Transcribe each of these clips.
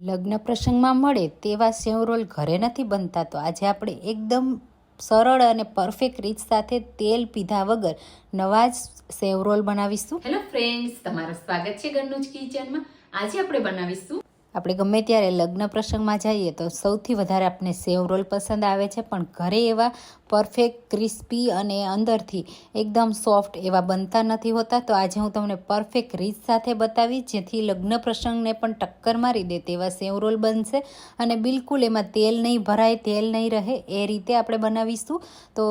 લગ્ન પ્રસંગમાં મળે તેવા સેવ રોલ ઘરે નથી બનતા, તો આજે આપણે એકદમ સરળ અને પરફેક્ટ રીત સાથે તેલ પીધા વગર નવા જ સેવ રોલ બનાવીશું. હેલો ફ્રેન્ડ્સ તમારું સ્વાગત છે ઘરનું કિચનમાં. આજે આપણે બનાવીશું આપણે ગમે ત્યારે લગ્ન પ્રસંગમાં જઈએ તો સૌથી વધારે આપણે સેવ રોલ પસંદ આવે છે, પણ ઘરે એવા પરફેક્ટ ક્રિસ્પી અને અંદરથી એકદમ સોફ્ટ એવા બનતા નથી હોતા. તો આજે હું તમને પરફેક્ટ રીત સાથે બતાવી જેથી લગ્ન પ્રસંગને પણ ટક્કર મારી દે તેવા સેવ રોલ બનશે. અને બિલકુલ એમાં તેલ નહીં ભરાય, તેલ નહીં રહે, એ રીતે આપણે બનાવીશું. તો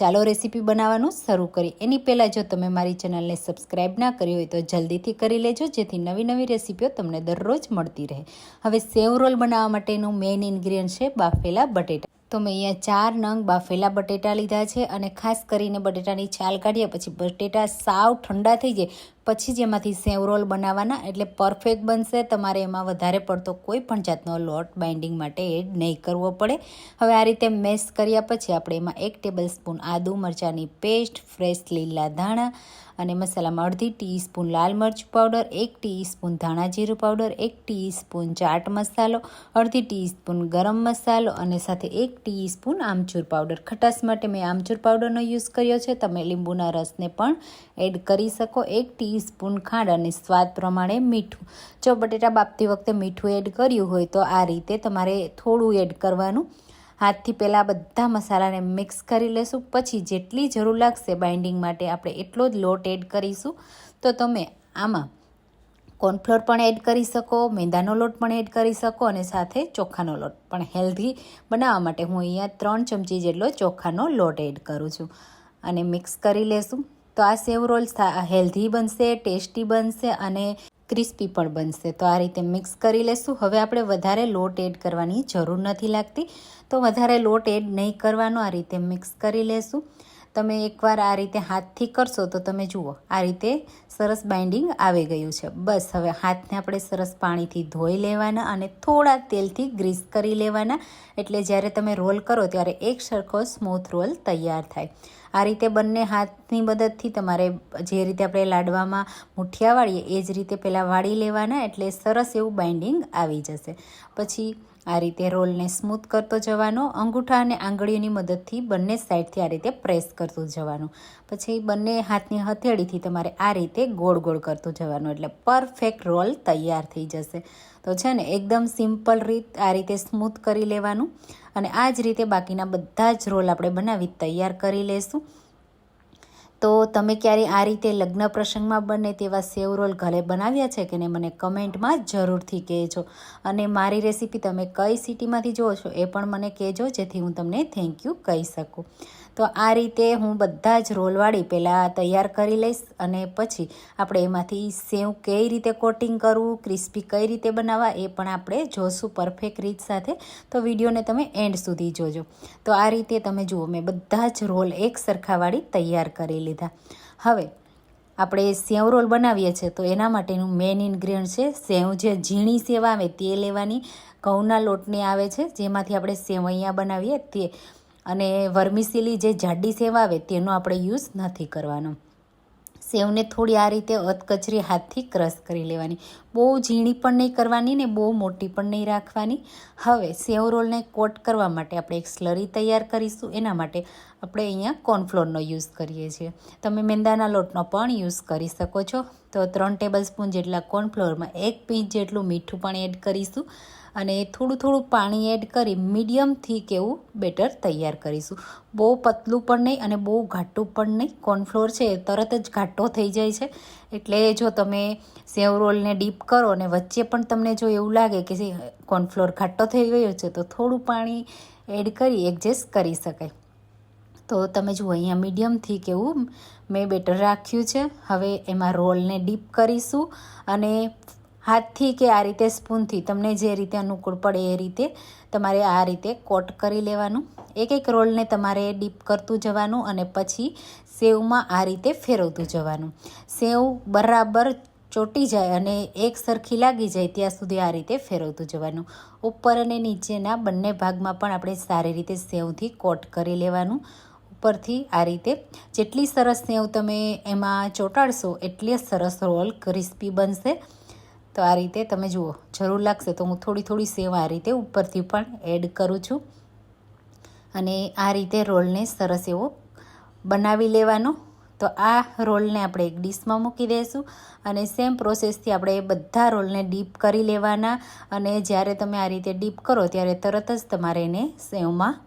ચાલો રેસીપી બનાવવાનું શરૂ કરી એની પહેલાં જો તમે મારી ચેનલને સબસ્ક્રાઈબ ના કરી હોય તો જલ્દીથી કરી લેજો, જેથી નવી નવી રેસીપીઓ તમને દરરોજ મળતી રહે. હવે સેવ રોલ બનાવવા માટેનું મેઇન ઇન્ગ્રીડિયન્ટ છે બાફેલા બટેટા. તો મેં અહીંયા ચાર નંગ બાફેલા બટેટા લીધા છે અને ખાસ કરીને બટેટાની છાલ કાઢ્યા પછી બટેટા સાવ ઠંડા થઈ જાય પછી જ એમાંથી સેવ રોલ બનાવવાના એટલે પરફેક્ટ બનશે. તમારે એમાં વધારે પડતો કોઈ પણ જાતનો લોટ બાઇન્ડિંગ માટે એડ નહીં કરવો પડે. હવે આ રીતે મેશ કર્યા પછી આપણે એમાં એક ટેબલ સ્પૂન આદુ મરચાંની પેસ્ટ, ફ્રેશ લીલા ધાણા અને મસાલામાં અડધી ટીસ્પૂન લાલ મરચ પાવડર, એક ટીસ્પૂન ધાણા જીરું પાવડર, એક ટીસ્પૂન ચાટ મસાલો, અડધી ટીસ્પૂન ગરમ મસાલો અને સાથે એક ટીસ્પૂન આમચૂર પાવડર. ખટાશ માટે મેં આમચૂર પાવડરનો યુઝ કર્યો છે. તમે લીંબુના રસને પણ એડ કરી શકો. એક ટીસ્પૂન ખાંડ અને સ્વાદ પ્રમાણે મીઠું. જો બટેટા બાફતી વખતે મીઠું એડ કર્યું હોય તો આ રીતે તમારે થોડું એડ કરવાનું. હાથથી પહેલાં બધા મસાલાને મિક્સ કરી લેશું. પછી જેટલી જરૂર લાગશે બાઇન્ડિંગ માટે આપણે એટલો જ લોટ એડ કરીશું. તો તમે આમાં કોર્નફ્લોર પણ એડ કરી શકો, મેંદાનો લોટ પણ એડ કરી શકો અને સાથે ચોખાનો લોટ. પણ હેલ્ધી બનાવવા માટે હું અહીંયા ત્રણ ચમચી જેટલો ચોખાનો લોટ એડ કરું છું. અને મિક્સ કરી લેશું. તો આ સેવ રોલ્સ હેલ્ધી બનશે, ટેસ્ટી બનશે અને ક્રિસ્પી પણ બનશે. તો આ રીતે મિક્સ કરી લેશું. હવે આપણે વધારે લોટ એડ કરવાની જરૂર નથી લાગતી. તો વધારે લોટ એડ નહીં કરવાનો, આ રીતે મિક્સ કરી લેશું. તમે એકવાર આ રીતે હાથથી કરશો તો તમે જુઓ, આ રીતે સરસ બાઇન્ડિંગ આવી ગયું છે. બસ, હવે હાથને આપણે સરસ પાણીથી ધોઈ લેવાના અને થોડા તેલથી ગ્રીસ કરી લેવાના. એટલે જ્યારે તમે રોલ કરો ત્યારે એક સરખો સ્મૂથ રોલ તૈયાર થાય. આ રીતે બંને હાથની મદદથી તમારે જે રીતે આપણે લાડવામાં મુઠિયા વાળીએ એ જ રીતે પહેલાં વાળી લેવાના એટલે સરસ એવું બાઇન્ડિંગ આવી જશે. પછી આ રીતે રોલને સ્મૂથ કરતો જવાનો, અંગૂઠા અને આંગળીઓની મદદથી બંને સાઈડથી આ રીતે પ્રેસ કરતું જવાનું. પછી બંને હાથની હથેળીથી તમારે આ રીતે ગોળ ગોળ કરતું જવાનું. એટલે પરફેક્ટ રોલ તૈયાર થઈ જશે. તો છે ને, એકદમ સિમ્પલ રીત આ રીતે સ્મૂથ કરી લેવાનું. અને આ જ રીતે બાકીના બધા જ રોલ આપણે બનાવી તૈયાર કરી લેશું. તો તમે ક્યારે આ રીતે લગ્ન પ્રસંગમાં બને તેવા સેવ રોલ ઘરે બનાવ્યા છે કે ને મને કમેન્ટમાં જરૂરથી કહેજો. અને મારી રેસીપી તમે કઈ સિટીમાંથી જુઓ છો એ પણ મને કહેજો, જેથી હું તમને થેન્ક યુ કહી શકું. તો આ રીતે હું બધા જ રોલવાળી પહેલાં તૈયાર કરી લઈશ અને પછી આપણે એમાંથી સેવ કઈ રીતે કોટિંગ કરવું, ક્રિસ્પી કઈ રીતે બનાવવા એ પણ આપણે જોશું પરફેક્ટ રીત સાથે. તો વિડીયોને તમે એન્ડ સુધી જોજો. તો આ રીતે તમે જુઓ, મેં બધા જ રોલ એક સરખાવાળી તૈયાર કરી લીધા. હવે, આપણે સેવ રોલ બનાવીએ છીએ, તો એના માટેનું મેઇન ઇન્ગ્રીડિયન્ટ છે સેવ. જે ઝીણી સેવ આવે તે લેવાની. ઘઉંના લોટની આવે છે, જેમાંથી આપણે સેવૈયા બનાવીએ તે. અને વર્મિસીલી જે જાડી સેવ આવે તેનો આપણે યુઝ નથી કરવાનો. સેવને થોડી આ રીતે અધકચરી હાથથી ક્રશ કરી લેવાની. બહુ ઝીણી પણ નહીં કરવાની ને બહુ મોટી પણ નહીં રાખવાની. હવે સેવ રોલને કોટ કરવા માટે આપણે એક સ્લરી તૈયાર કરીશું. એના માટે આપણે અહીંયા કોર્નફ્લોરનો યુઝ કરીએ છીએ. તમે મેંદાના લોટનો પણ યુઝ કરી શકો છો. તો ત્રણ ટેબલ સ્પૂન જેટલા કોર્નફ્લોરમાં એક પીંચ જેટલું મીઠું પણ એડ કરીશું અને થોડું થોડું પાણી એડ કરી મીડિયમ થીક એવું બેટર તૈયાર કરીશું. બહુ પતલું પણ નહીં અને બહુ ઘાટું પણ નહીં. કોર્નફ્લોર છે તરત જ ઘાટો થઈ જાય છે. એટલે જો તમે સેવ રોલને ડીપ કરો અને વચ્ચે પણ તમને જો એવું લાગે કે કોર્નફ્લોર ઘાટો થઈ ગયો છે, તો થોડું પાણી એડ કરી એડજસ્ટ કરી શકાય. તો તમે જુઓ, અહીંયા મીડિયમથી કેવું મેં બેટર રાખ્યું છે. હવે એમાં રોલને ડીપ કરીશું અને હાથથી કે આ રીતે સ્પૂનથી તમને જે રીતે અનુકૂળ પડે એ રીતે તમારે આ રીતે કોટ કરી લેવાનું. એક એક રોલને તમારે ડીપ કરતું જવાનું અને પછી સેવમાં આ રીતે ફેરવતું જવાનું. સેવ બરાબર ચોટી જાય અને એક સરખી લાગી જાય ત્યાં સુધી આ રીતે ફેરવતું જવાનું. ઉપર અને નીચેના બંને ભાગમાં પણ આપણે સારી રીતે સેવથી કોટ કરી લેવાનું. ઉપરથી આ રીતે જેટલી સરસ સેવ તમે એમાં ચોંટાડશો, એટલી સરસ રોલ ક્રિસ્પી બનશે. તો આ રીતે તમે જુઓ, જરૂર લાગશે તો હું થોડી થોડી સેવ આ રીતે ઉપરથી પણ એડ કરું છું. અને આ રીતે રોલને સરસ એવો બનાવી લેવાનો. તો આ રોલને આપણે એક ડીશમાં મૂકી દઈશું અને સેમ પ્રોસેસથી આપણે બધા રોલને ડીપ કરી લેવાના. અને જ્યારે તમે આ રીતે ડીપ કરો ત્યારે તરત જ તમારે એને સેવમાં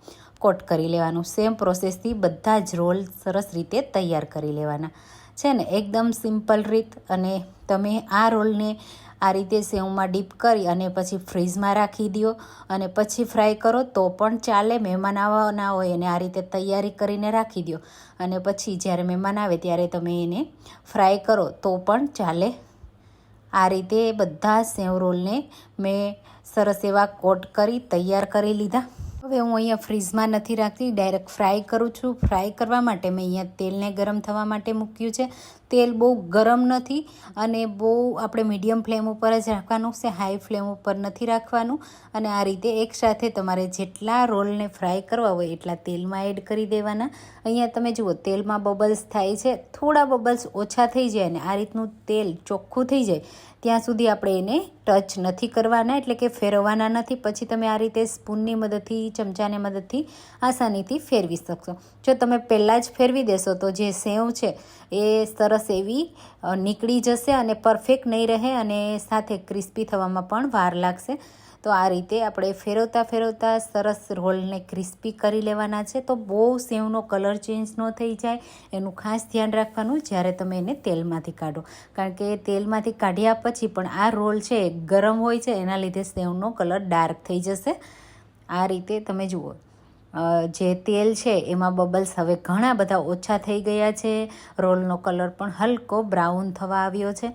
કોટ કરી લેવાનું. સેમ પ્રોસેસથી બધા જ રોલ સરસ રીતે તૈયાર કરી લેવાના. છે ને, એકદમ સિમ્પલ રીત અને તમે આ રોલને આ રીતે સેવમાં ડીપ કરી અને પછી ફ્રીઝમાં રાખી દો અને પછી ફ્રાય કરો તો પણ ચાલે, મહેમાન આવવાના હોય એને આ રીતે તૈયારી કરીને રાખી દો અને પછી જ્યારે મહેમાન આવે ત્યારે તમે એને ફ્રાય કરો તો પણ ચાલે. આ રીતે બધા સેવ રોલને મેં સરસ એવા કોટ કરી તૈયાર કરી લીધા. હવે હું અહીંયા ફ્રીઝમાં નથી રાખતી ડાયરેક્ટ ફ્રાય કરું છું. ફ્રાય કરવા માટે મેં અહીંયા તેલને ગરમ થવા માટે મૂક્યું છે. તેલ બહુ ગરમ નથી અને બહુ આપણે મીડિયમ ફ્લેમ ઉપર જ રાખવાનું છે હાઈ ફ્લેમ ઉપર નથી રાખવાનું. અને આ રીતે એકસાથે તમારે જેટલા રોલને ફ્રાય કરવા હોય એટલા તેલમાં એડ કરી દેવાના. અહીંયા તમે જુઓ, તેલમાં બબલ્સ થાય છે. થોડા બબલ્સ ઓછા થઈ જાય અને આ રીતનું તેલ ચોખ્ખું થઈ જાય. ત્યાં સુધી આપણે એને ટચ નથી કરવાના એટલે કે ફેરવવાના નથી. પછી તમે આ રીતે સ્પૂનની મદદથી ચમચાની મદદથી આસાનીથી ફેરવી શકશો. જો તમે પહેલાં જ ફેરવી દેશો, તો જે સેવ છે એ સરસ એવી નીકળી જશે અને પરફેક્ટ નહીં રહે અને સાથે ક્રિસ્પી થવામાં પણ વાર લાગશે. તો આ રીતે આપણે ફેરવતા ફેરવતા સરસ રોલને ક્રિસ્પી કરી લેવાના છે. તો બહુ સેવનો કલર ચેન્જ ન થઈ જાય. એનું ખાસ ધ્યાન રાખવાનું જ્યારે તમે એને તેલમાંથી કાઢો. કારણ કે તેલમાંથી કાઢ્યા પછી પણ આ રોલ છે ગરમ હોય છે, એના લીધે સેવનો કલર ડાર્ક થઈ જશે. આ રીતે તમે જુઓ. જે તેલ છે એમાં બબલ્સ હવે ઘણા બધા ઓછા થઈ ગયા છે. રોલનો કલર પણ હલકો બ્રાઉન થવા આવ્યો છે.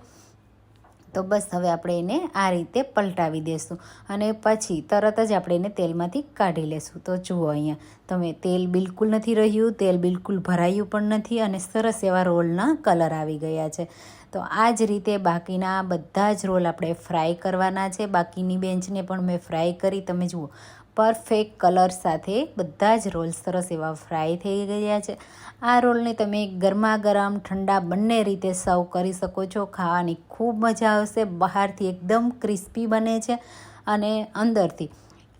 તો બસ હવે આપણે એને આ રીતે પલટાવી દઈશું અને પછી તરત જ આપણે એને તેલમાંથી કાઢી લેશું. તો જુઓ અહીંયા, તમે તેલ બિલકુલ નથી રહ્યું, તેલ બિલકુલ ભરાયું પણ નથી અને સરસ એવા રોલના કલર આવી ગયા છે. તો આ જ રીતે બાકીના બધા જ રોલ આપણે ફ્રાય કરવાના છે. બાકીની બેન્ચને પણ મેં ફ્રાય કરી, તમે જુઓ. પરફેક્ટ કલર સાથે બધા જ રોલ સરસ એવા ફ્રાય થઈ ગયા છે. આ રોલને તમે ગરમા ગરમ ઠંડા બંને રીતે સર્વ કરી શકો છો. ખાવાની ખૂબ મજા આવશે. બહારથી એકદમ ક્રિસ્પી બને છે અને અંદરથી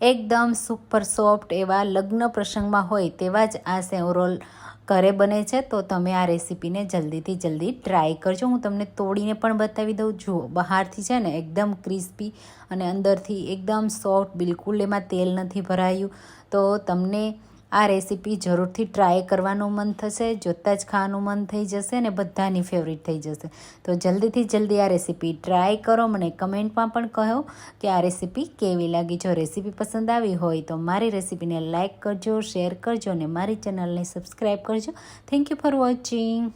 એકદમ સુપર સોફ્ટ એવા લગ્ન પ્રસંગમાં હોય તેવા જ આ સેવ રોલ ઘરે બને છે, તો તમે આ રેસીપીને જલ્દીથી જલ્દી ટ્રાય કરજો. હું તમને તોડીને પણ બતાવી દઉં. જુઓ બહારથી છે ને એકદમ ક્રિસ્પી અને અંદરથી એકદમ સોફ્ટ, બિલકુલ એમાં તેલ નથી ભરાયું, તો તમને આ રેસીપી જરૂરથી ટ્રાય કરવાનું મન થશે, જોતાં જ ખાવાનું મન થઈ જશે અને બધાની ફેવરિટ થઈ જશે. તો જલ્દીથી જલ્દી આ રેસીપી ટ્રાય કરો, મને કમેન્ટમાં પણ કહો કે આ રેસીપી કેવી લાગી. જો રેસીપી પસંદ આવી હોય તો મારી રેસીપીને લાઇક કરજો, શેર કરજો અને મારી ચેનલને સબસ્ક્રાઈબ કરજો. Thank you for watching